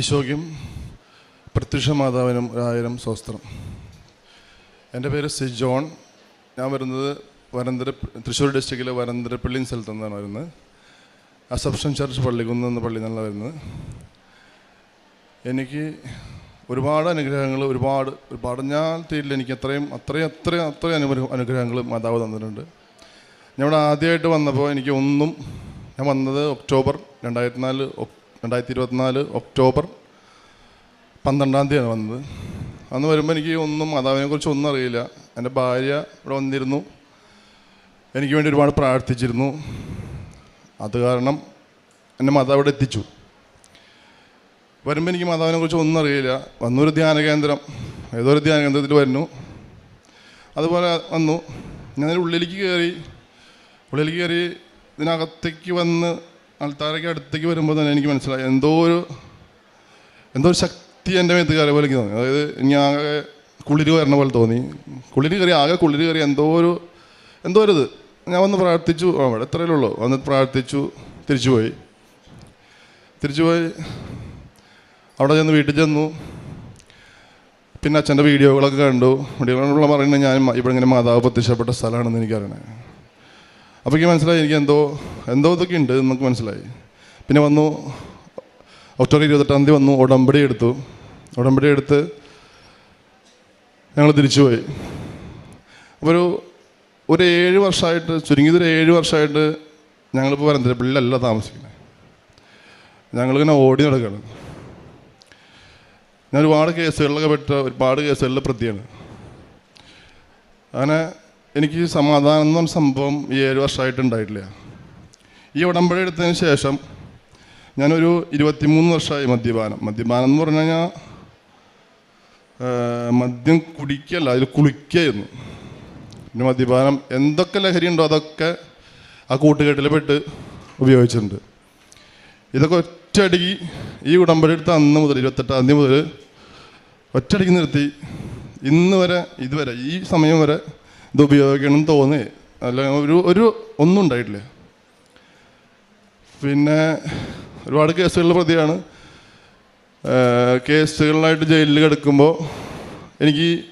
ഈശോയ്ക്കും പ്രത്യക്ഷ മാതാവിനും ഒരായിരം സ്വസ്ത്രം. എന്റെ പേര് സി ജോൺ. ഞാൻ വരുന്നത് വരന്തര തൃശ്ശൂർ ഡിസ്ട്രിക്റ്റിലെ വരന്തരപ്പള്ളി സ്ഥലത്തു നിന്നാണ് വരുന്നത്. അസപ്ഷൻ ചർച്ച് പള്ളിക്കുന്ന് എന്ന പള്ളിയിൽ വരുന്നത്. എനിക്ക് ഒരുപാട് അനുഗ്രഹങ്ങൾ ഒരുപാട് ഒരുപാട് ഞാൻ തീരില്ല എനിക്ക് അത്രയും അത്രയും അത്രയും അത്രയും അനുഗ്രഹ അനുഗ്രഹങ്ങൾ മാതാവ് തന്നിട്ടുണ്ട്. ഞാൻ ഇവിടെ ആദ്യമായിട്ട് വന്നപ്പോൾ എനിക്ക് ഒന്നും ഞാൻ വന്നത് ഒക്ടോബർ രണ്ടായിരത്തി നാല് രണ്ടായിരത്തി ഇരുപത്തിനാല് ഒക്ടോബർ പന്ത്രണ്ടാം തീയതിയാണ് വന്നത്. അന്ന് വരുമ്പോൾ എനിക്ക് ഒന്നും മാതാവിനെ കുറിച്ച് ഒന്നും അറിയില്ല. എന്റെ ഭാര്യ ഇവിടെ വന്നിരുന്നു. എനിക്ക് വേണ്ടി ഒരുപാട് പ്രാർത്ഥിച്ചിരുന്നു. അത് കാരണം എന്നെ മാതാവ് ഇവിടെ എത്തിച്ചു. വരുമ്പോൾ എനിക്ക് മാതാവിനെ കുറിച്ച് ഒന്നും അറിയില്ല. വന്നൊരു ധ്യാന കേന്ദ്രം ഏതോ ഒരു ധ്യാന കേന്ദ്രത്തിൽ വരുന്നു. അതുപോലെ വന്നു. ഞാൻ ഉള്ളിലേക്ക് കയറി ഉള്ളിലേക്ക് കയറി ഇതിനകത്തേക്ക് വന്ന് ആൾത്താരയ്ക്ക് അടുത്തേക്ക് വരുമ്പോൾ തന്നെ എനിക്ക് മനസ്സിലായി. എന്തോ ഒരു എന്തോ ഒരു ശക്തി എന്റെ മേത്ത് കയറിയ പോലെ എനിക്ക് തോന്നി. അതായത് ഇനി ആകെ കുളിര് വരണ പോലെ തോന്നി. കുളിര് കയറി ആകെ കുളിര് കയറി എന്തോ ഒരു എന്തോ ഒരു ഇത്. ഞാൻ വന്ന് പ്രാർത്ഥിച്ചു. അവിടെ എത്രയേ ഉള്ളൂ. വന്ന് പ്രാർത്ഥിച്ചു. തിരിച്ചുപോയി തിരിച്ചുപോയി അവിടെ ചെന്ന് വീട്ടിൽ ചെന്നു. പിന്നെ അച്ഛന്റെ വീഡിയോകളൊക്കെ കണ്ടു. വീഡിയോകളുള്ള പറയുന്നത് ഞാൻ ഇവിടെ ഇങ്ങനെ മാതാവ് പ്രത്യക്ഷപ്പെട്ട സ്ഥലമാണെന്ന് എനിക്കറിയണേ. അപ്പോൾ എനിക്ക് മനസ്സിലായി എനിക്ക് എന്തോ എന്തോ ഇതൊക്കെ ഉണ്ട് നമുക്ക് മനസ്സിലായി. പിന്നെ വന്നു ഒക്ടോബർ ഇരുപത്തെട്ടാം തീയതി വന്നു ഉടമ്പടി എടുത്തു. ഉടമ്പടി എടുത്ത് ഞങ്ങൾ തിരിച്ചുപോയി. അപ്പോൾ ഒരു ഒരു ഏഴ് വർഷമായിട്ട് ചുരുങ്ങിയത് ഒരു ഏഴ് വർഷമായിട്ട് ഞങ്ങളിപ്പോൾ വരന്തരപ്പള്ളിയിലല്ല താമസിക്കുന്നത് ഞങ്ങളിങ്ങനെ ഓടി നടക്കുകയാണ് ഞാൻ ഒരുപാട് കേസുകളിലൊക്കെ പെട്ട ഒരുപാട് കേസുകളിലെ പ്രതിയാണ്. അങ്ങനെ എനിക്ക് സമാധാനം എന്ന് സംഭവം ഈ ഏഴ് വർഷമായിട്ടുണ്ടായിട്ടില്ല ഈ ഉടമ്പടി എടുത്തതിന് ശേഷം ഞാനൊരു ഇരുപത്തിമൂന്ന് വർഷമായി മദ്യപാനം. മദ്യപാനം എന്ന് പറഞ്ഞു കഴിഞ്ഞാൽ മദ്യം കുടിക്കല്ല അതിൽ കുളിക്കായിരുന്നു. പിന്നെ മദ്യപാനം എന്തൊക്കെ ലഹരി ഉണ്ടോ അതൊക്കെ ആ കൂട്ടുകെട്ടിൽ പെട്ട് ഉപയോഗിച്ചിട്ടുണ്ട്. ഇതൊക്കെ ഒറ്റയടിക്ക് ഈ ഉടമ്പടി എടുത്ത അന്ന് മുതൽ ഇരുപത്തെട്ടാം തീയതി മുതൽ ഒറ്റയടിക്ക് നിർത്തി. ഇന്ന് വരെ ഇതുവരെ ഈ സമയം വരെ ഇത് ഉപയോഗിക്കണം എന്ന് തോന്നി. അല്ല ഒരു ഒരു ഒന്നും ഉണ്ടായിട്ടില്ല. പിന്നെ ഒരുപാട് കേസുകളിൽ പ്രതിയാണ്. കേസുകളിലായിട്ട് ജയിലിൽ കിടക്കുമ്പോൾ എനിക്ക്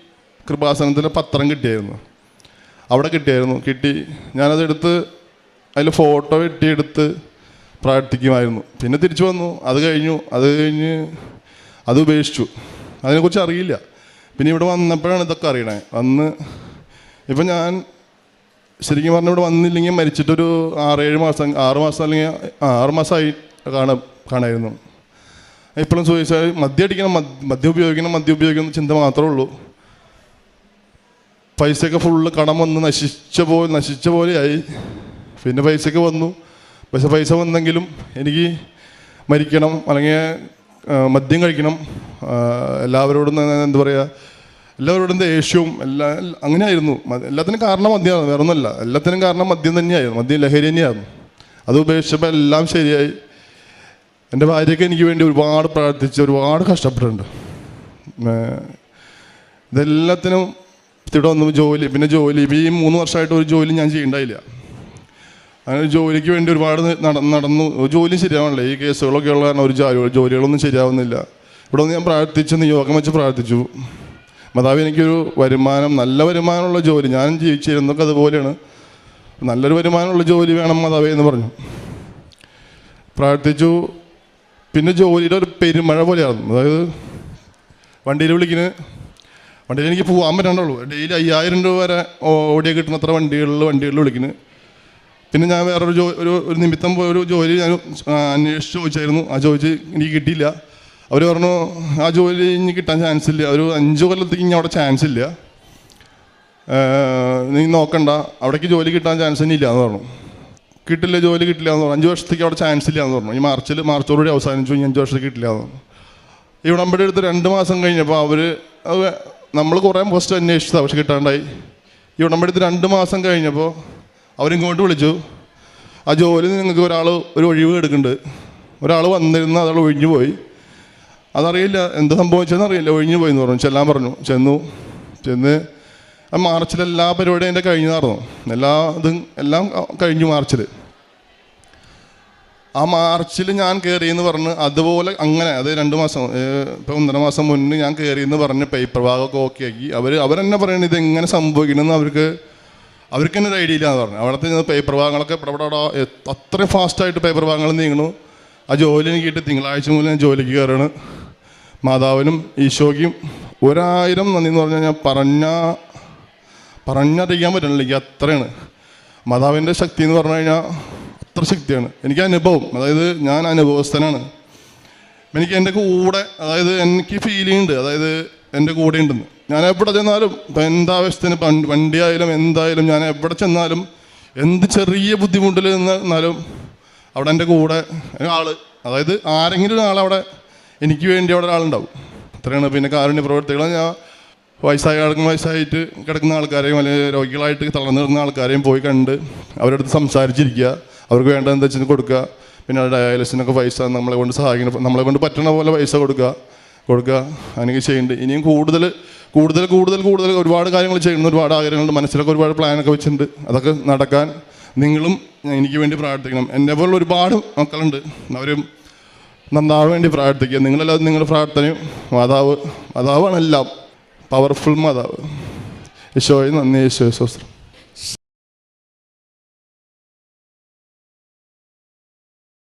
കൃപാസനത്തിന്റെ പത്രം കിട്ടിയായിരുന്നു. അവിടെ കിട്ടിയായിരുന്നു. കിട്ടി. ഞാനതെടുത്ത് അതിൽ ഫോട്ടോ വെട്ടിയെടുത്ത് പ്രാർത്ഥിക്കുമായിരുന്നു. പിന്നെ തിരിച്ചു വന്നു. അത് കഴിഞ്ഞു. അത് കഴിഞ്ഞ് അത് ഉപേക്ഷിച്ചു. അതിനെക്കുറിച്ച് അറിയില്ല. പിന്നെ ഇവിടെ വന്നപ്പോഴാണ് ഇതൊക്കെ അറിയണേ. വന്ന് ഇപ്പം ഞാൻ ശരിക്കും പറഞ്ഞാൽ ഇവിടെ വന്നില്ലെങ്കിൽ മരിച്ചിട്ടൊരു ആറേഴ് മാസം ആറ് മാസം അല്ലെങ്കിൽ ആറ് മാസമായി കാണ കാണായിരുന്നു. ഇപ്പോഴും ചോദിച്ചാൽ മദ്യം അടിക്കണം മദ്- മദ്യം ഉപയോഗിക്കണം മദ്യം ഉപയോഗിക്കുന്ന ചിന്ത മാത്രമേ ഉള്ളൂ. പൈസയൊക്കെ ഫുള്ള് കടം വന്ന് നശിച്ച പോലെ നശിച്ച പോലെയായി. പിന്നെ പൈസയൊക്കെ വന്നു. പക്ഷെ പൈസ വന്നെങ്കിലും എനിക്ക് മരിക്കണം അല്ലെങ്കിൽ മദ്യം കഴിക്കണം. എല്ലാവരോടും എന്താ പറയുക എല്ലാവരോടും ദേഷ്യവും എല്ലാ അങ്ങനെയായിരുന്നു. എല്ലാത്തിനും കാരണം മദ്യമാണ് വേറെ ഒന്നുമല്ല എല്ലാത്തിനും കാരണം മദ്യം തന്നെയായിരുന്നു. മദ്യം ലഹരി തന്നെയായിരുന്നു. അത് ഉപേക്ഷിച്ചപ്പോൾ എല്ലാം ശരിയായി. എന്റെ ഭാര്യയ്ക്ക് എനിക്ക് വേണ്ടി ഒരുപാട് പ്രാർത്ഥിച്ച് ഒരുപാട് കഷ്ടപ്പെട്ടിട്ടുണ്ട്. ഇതെല്ലാത്തിനും ഇവിടെ വന്നു ജോലി. പിന്നെ ജോലി. ഈ മൂന്ന് വർഷമായിട്ട് ഒരു ജോലി ഞാൻ ചെയ്യണ്ടായില്ല. അങ്ങനെ ജോലിക്ക് വേണ്ടി ഒരുപാട് നട നടന്നു. ജോലി ശരിയാവണില്ല. ഈ കേസുകളൊക്കെ ഉള്ള കാരണം ഒരു ജോലികളൊന്നും ശരിയാവുന്നില്ല. ഇവിടെ ഒന്ന് ഞാൻ പ്രാർത്ഥിച്ചു നിയോഗം വെച്ച് പ്രാർത്ഥിച്ചു. മാതാവ് എനിക്കൊരു വരുമാനം നല്ല വരുമാനമുള്ള ജോലി. ഞാൻ ജീവിച്ചിരുന്നൊക്കെ അതുപോലെയാണ്. നല്ലൊരു വരുമാനമുള്ള ജോലി വേണം മാതാവേ എന്ന് പറഞ്ഞു. പ്രാർത്ഥിച്ചു. പിന്നെ ജോലിയുടെ ഒരു പെരുമഴ പോലെയായിരുന്നു. അതായത് വണ്ടിയിൽ വിളിക്കുന്നത് വണ്ടിയിൽ എനിക്ക് പോകാൻ പറ്റാണ്ടുള്ളൂ. ഡെയിലി അയ്യായിരം രൂപ വരെ ഓടിയ കിട്ടുന്ന അത്ര വണ്ടികളിൽ വണ്ടികളിൽ വിളിക്കുന്നത് പിന്നെ ഞാൻ വേറൊരു ജോ ഒരു ഒരു നിമിത്തം പോയൊരു ജോലി ഞാൻ അന്വേഷിച്ച് ചോദിച്ചായിരുന്നു. ആ ചോദിച്ച് എനിക്ക് കിട്ടിയില്ല. അവർ പറഞ്ഞു ആ ജോലി ഇനി കിട്ടാൻ ചാൻസ് ഇല്ല. ഒരു അഞ്ച് കൊല്ലത്തേക്ക് ഇനി അവിടെ ചാൻസ് ഇല്ല. നീ നോക്കണ്ട. അവിടേക്ക് ജോലി കിട്ടാൻ ചാൻസ് ഇനി ഇല്ല എന്ന് പറഞ്ഞു. കിട്ടില്ല ജോലി കിട്ടില്ല എന്ന് പറഞ്ഞു. അഞ്ച് വർഷത്തേക്ക് അവിടെ ചാൻസ് ഇല്ല എന്ന് പറഞ്ഞു. ഈ മാർച്ചിൽ മാർച്ചോടുകൂടി അവസാനിച്ചു ഇനി അഞ്ച് വർഷത്തേക്ക് കിട്ടില്ല എന്ന് പറഞ്ഞു. ഈ ഉടമ്പടി എടുത്ത് രണ്ട് മാസം കഴിഞ്ഞപ്പോൾ അവർ നമ്മൾ കുറേ പോസ്റ്റ് അന്വേഷിച്ചത് പക്ഷെ കിട്ടാണ്ടായി. ഈ ഉടമ്പടി എടുത്ത് രണ്ട് മാസം കഴിഞ്ഞപ്പോൾ അവരിങ്ങോട്ട് വിളിച്ചു. ആ ജോലി നിങ്ങൾക്ക് ഒരാൾ ഒരു ഒഴിവ് എടുക്കുന്നുണ്ട് ഒരാൾ വന്നിരുന്ന അയാൾ ഒഴിഞ്ഞു പോയി. അതറിയില്ല എന്ത് സംഭവിച്ചതെന്ന് അറിയില്ല. ഒഴിഞ്ഞു പോയി എന്ന് പറഞ്ഞു. ചെല്ലാൻ പറഞ്ഞു. ചെന്നു. ചെന്ന് ആ മാർച്ചിലെല്ലാ പരിപാടിയും എന്റെ കഴിഞ്ഞതായിരുന്നു എല്ലാ ഇതും എല്ലാം കഴിഞ്ഞു മാർച്ചിൽ. ആ മാർച്ചിൽ ഞാൻ കയറി എന്ന് പറഞ്ഞ് അതുപോലെ അങ്ങനെ അത് രണ്ട് മാസം ഇപ്പം ഒന്നര മാസം മുന്നേ ഞാൻ കയറി എന്ന് പറഞ്ഞ് പേപ്പർ ഭാഗമൊക്കെ ഓക്കെ ആക്കി. അവർ അവരെന്നെ പറയണത് ഇതെങ്ങനെ സംഭവിക്കണമെന്ന് അവർക്ക് അവർക്ക് തന്നെ ഒരു ഐഡിയ ഇല്ലാന്ന് പറഞ്ഞു. അവിടുത്തെ പേപ്പർ ഭാഗങ്ങളൊക്കെ അത്രയും ഫാസ്റ്റായിട്ട് പേപ്പർ ഭാഗങ്ങൾ നീങ്ങണു. ആ ജോലി കിട്ടി. തിങ്കളാഴ്ച മുതൽ ഞാൻ ജോലിക്ക് കയറാണ് മാതാവിനും ഈശോയ്ക്കും ഒരായിരം നന്ദി എന്ന് പറഞ്ഞാൽ ഞാൻ പറഞ്ഞ പറഞ്ഞറിയിക്കാൻ പറ്റണില്ല എനിക്ക് അത്രയാണ്. മാതാവിന്റെ ശക്തി എന്ന് പറഞ്ഞു കഴിഞ്ഞാൽ അത്ര ശക്തിയാണ്. എനിക്ക് അനുഭവം അതായത് ഞാൻ അനുഭവസ്ഥനാണ്. എനിക്ക് എന്റെ കൂടെ അതായത് എനിക്ക് ഫീലിംഗ് ഉണ്ട് അതായത് എന്റെ കൂടെ ഉണ്ടെന്ന്. ഞാൻ എവിടെ ചെന്നാലും എന്താവശ്യത്തിന് വണ്ടിയായാലും വണ്ടി എന്തായാലും ഞാൻ എവിടെ ചെന്നാലും എന്ത് ചെറിയ ബുദ്ധിമുട്ടിൽ നിന്നാലും അവിടെ എന്റെ കൂടെ ആൾ അതായത് ആരെങ്കിലും ഒരാളവിടെ എനിക്ക് വേണ്ടി അവിടെ ഒരാളുണ്ടാവും. അത്രയാണ് പിന്നെ കാരുണ്യ പ്രവർത്തികൾ ഞാൻ വയസ്സായ കിടക്കുന്ന വയസ്സായിട്ട് കിടക്കുന്ന ആൾക്കാരെയും അല്ലെങ്കിൽ രോഗികളായിട്ട് തളർന്നു കിടക്കുന്ന ആൾക്കാരെയും പോയി കണ്ട് അവരുടെ അടുത്ത് സംസാരിച്ചിരിക്കുക. അവർക്ക് വേണ്ട എന്താ വെച്ചാൽ കൊടുക്കുക. പിന്നെ ഡയാലിസിനൊക്കെ പൈസ നമ്മളെ കൊണ്ട് സഹായിക്കണം നമ്മളെ കൊണ്ട് പറ്റണ പോലെ പൈസ കൊടുക്കുക. കൊടുക്കുക. അങ്ങനെയൊക്കെ ചെയ്യുന്നുണ്ട്. ഇനിയും കൂടുതൽ കൂടുതൽ കൂടുതൽ കൂടുതൽ ഒരുപാട് കാര്യങ്ങൾ ചെയ്യുന്നു ഒരുപാട് ആഗ്രഹങ്ങളുണ്ട്. മനസ്സിലൊക്കെ ഒരുപാട് പ്ലാനൊക്കെ വെച്ചിട്ടുണ്ട്. അതൊക്കെ നടക്കാൻ നിങ്ങളും എനിക്ക് വേണ്ടി പ്രാർത്ഥിക്കണം. എന്നെ പോലുള്ള ഒരുപാട് മക്കളുണ്ട്. അവരും നന്നാവാൻ വേണ്ടി പ്രാർത്ഥിക്കുക. നിങ്ങളെല്ലാവരും നിങ്ങളുടെ പ്രാർത്ഥനയും മാതാവ് മാതാവാണെല്ലാം. പവർഫുൾ മാതാവ്. യേശോയെ നന്ദി യേശോ സ്വസ്ത്രം